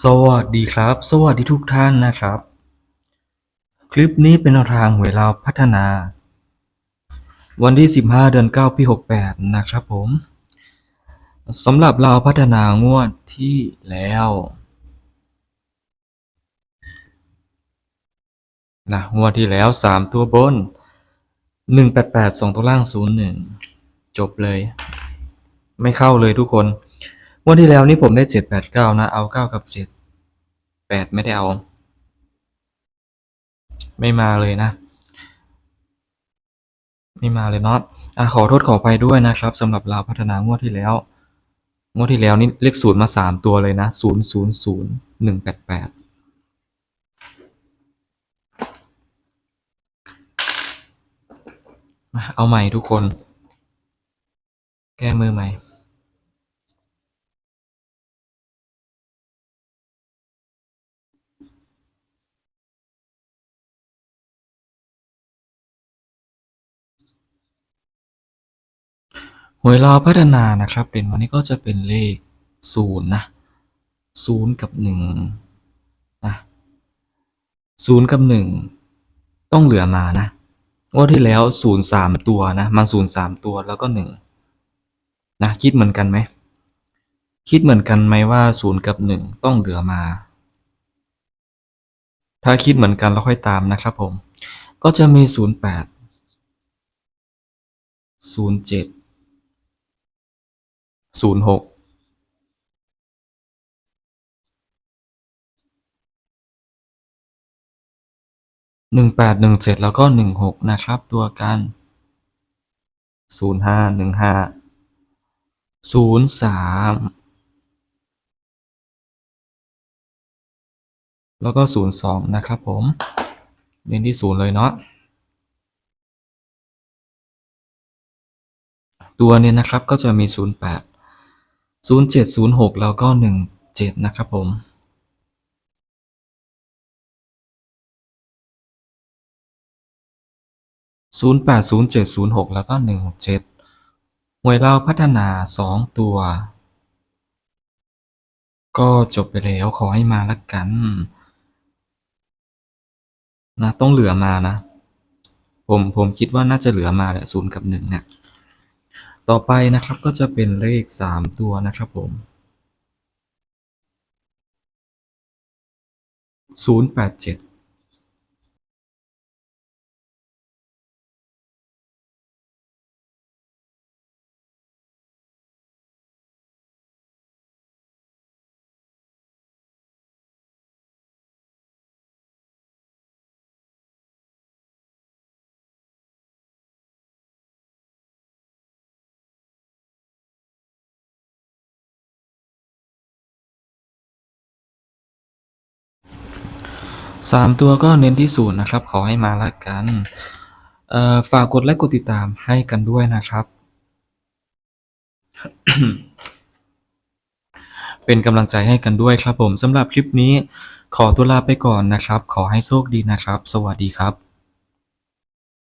สวัสดีครับ สวัสดีทุกท่านนะครับ คลิปนี้เป็นแนวทางหวยเราวพัฒนา วันที่ 15 เดือน 9 ปี 68 นะครับผมสำหรับเราวพัฒนางวดที่แล้วนะงวดที่แล้ว 3 ตัวบน 188 2 ตัวล่าง 01 จบเลย ไม่เข้าเลยทุกคน วดที่แล้วนี่ผมได้789นะ เอา9กับ7 8ไม่ได้เอา ไม่มาเลยนะ ไม่มาเลยเนาะอะขอโทษขอไปด้วยนะครับสำหรับเราวพัฒนางวดที่แล้ว งวดที่แล้วนี่เลขศูนย์มาสามตัวเลยนะศูนย์ศูนย์ศูนย์หนึ่งแปดแปดมาเอาใหม่ทุกคน แก้มือใหม่ หวยลาวพัฒนานะครับเด่นวันนี้ก็จะเป็นเลขศูนย์นะศูนย์กับหนึ่งนะศูนย์กับหนึ่งต้องเหลือมานะว่าที่แล้วศูนย์สามตัวนะมาศูนย์สามตัวแล้วก็หนึ่งนะคิดเหมือนกันไหมคิดเหมือนกันไหมว่าศูนย์กับหนึ่งต้องเหลือมา ถ้าคิดเหมือนกันแล้วค่อยตามนะครับผม ก็จะมีศูนย์แปดศูนย์เจ็ด ศูนย์หกหนึ่งแปดหนึ่งเจ็ดแล้วก็หนึ่งหกนะครับ ตัวกันศูนย์ห้าหนึ่งห้าศูนย์สามแล้วก็ศูนย์สองนะครับผมเน้นที่ศูนย์เลยเนาะตัวเนี้นะครับก็จะมีศูนย์แปด ศูนย์เจ็ดศูนย์หกแล้วก็หนึ่งเจ็ดนะครับผมศูนย์แปดศูนย์เจ็ดศูนย์หกแล้วก็หนึ่งเจ็ดหวยเราพัฒนาสองตัว ก็จบไปแล้วขอให้มาละกัน นะต้องเหลือมานะ ผมผมคิดว่าน่าจะเหลือมาแหละศูนย์กับหนึ่งเนี่ย ต่อไปนะครับก็จะเป็นเลข 3 ตัวนะครับผม 087 สามตัวก็เน้นที่ศูนย์นะครับ ขอให้มาละกันฝากกดไลค์กดติดตามให้กันด้วยนะครับ เป็นกำลังใจให้กันด้วยครับผมสำหรับคลิปนี้ขอตัวลาไปก่อนนะครับ ขอให้โชคดีนะครับ สวัสดีครับ